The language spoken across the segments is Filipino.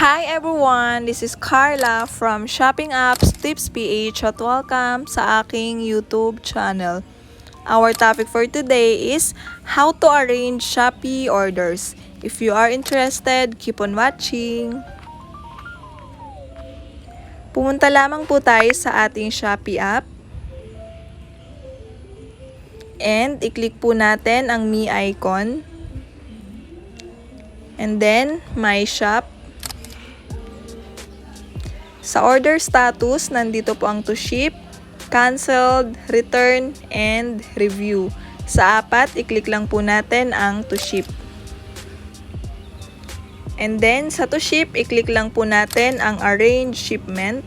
Hi everyone! This is Carla from Shopping Apps Tips PH at welcome sa aking YouTube channel. Our topic for today is how to arrange Shopee orders. If you are interested, keep on watching. Pumunta lamang po tayo sa ating Shopee app. And i-click po natin ang me icon. And then, my shop. Sa order status, nandito po ang to ship, canceled, return, and review. Sa apat, i-click lang po natin ang to ship. And then, sa to ship, i-click lang po natin ang arrange shipment.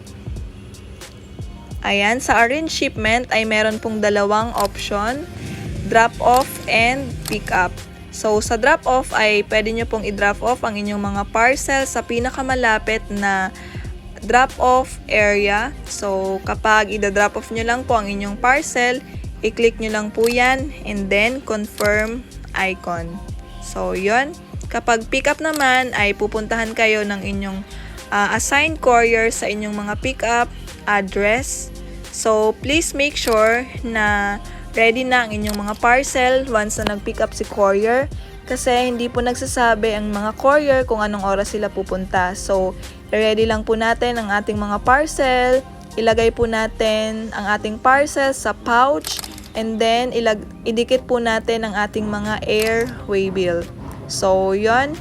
Ayan, sa arrange shipment ay meron pong dalawang option, drop off and pick up. So, sa drop off ay pwede nyo pong i-drop off ang inyong mga parcel sa pinakamalapit na drop off area. So, kapag i-drop off nyo lang po ang inyong parcel, i-click nyo lang po yan and then confirm icon. So, yon Kapag pick up naman ay pupuntahan kayo ng inyong uh, assigned courier sa inyong mga pick up address. So, please make sure na ready na ang inyong mga parcel once na nag-pick up si courier kasi hindi po nagsasabi ang mga courier kung anong oras sila pupunta. So, ready lang po natin ang ating mga parcel, ilagay po natin ang ating parcel sa pouch, and then ilag idikit po natin ang ating mga air waybill. So, yon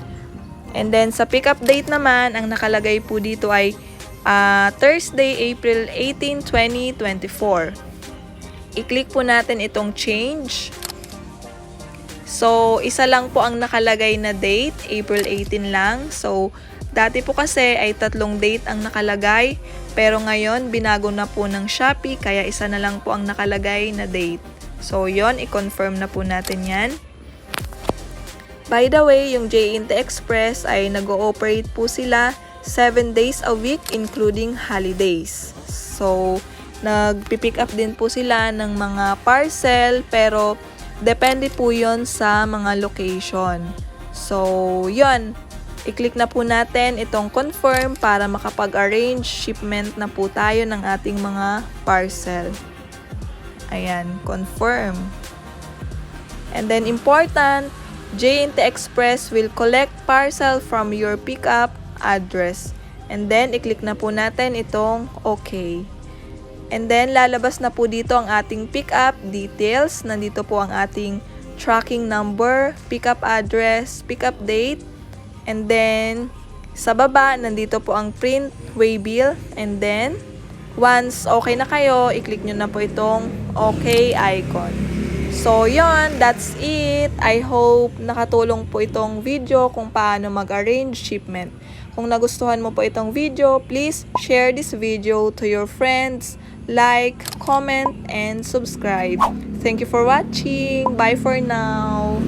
And then, sa pick up date naman, ang nakalagay po dito ay uh, Thursday, April 18, 2024 i-click po natin itong change. So, isa lang po ang nakalagay na date, April 18 lang. So, dati po kasi ay tatlong date ang nakalagay, pero ngayon binago na po ng Shopee, kaya isa na lang po ang nakalagay na date. So, yon i-confirm na po natin yan. By the way, yung JNT Express ay nag-ooperate po sila 7 days a week including holidays. So, nagpipick up din po sila ng mga parcel pero depende po yon sa mga location. So, yon I-click na po natin itong confirm para makapag-arrange shipment na po tayo ng ating mga parcel. Ayan, confirm. And then important, JNT Express will collect parcel from your pickup address. And then, i-click na po natin itong okay. And then, lalabas na po dito ang ating pickup details. Nandito po ang ating tracking number, pickup address, pickup date. And then, sa baba, nandito po ang print waybill. And then, once okay na kayo, i-click nyo na po itong okay icon. So, yon that's it. I hope nakatulong po itong video kung paano mag-arrange shipment. Kung nagustuhan mo po itong video, please share this video to your friends, like, comment, and subscribe. Thank you for watching. Bye for now.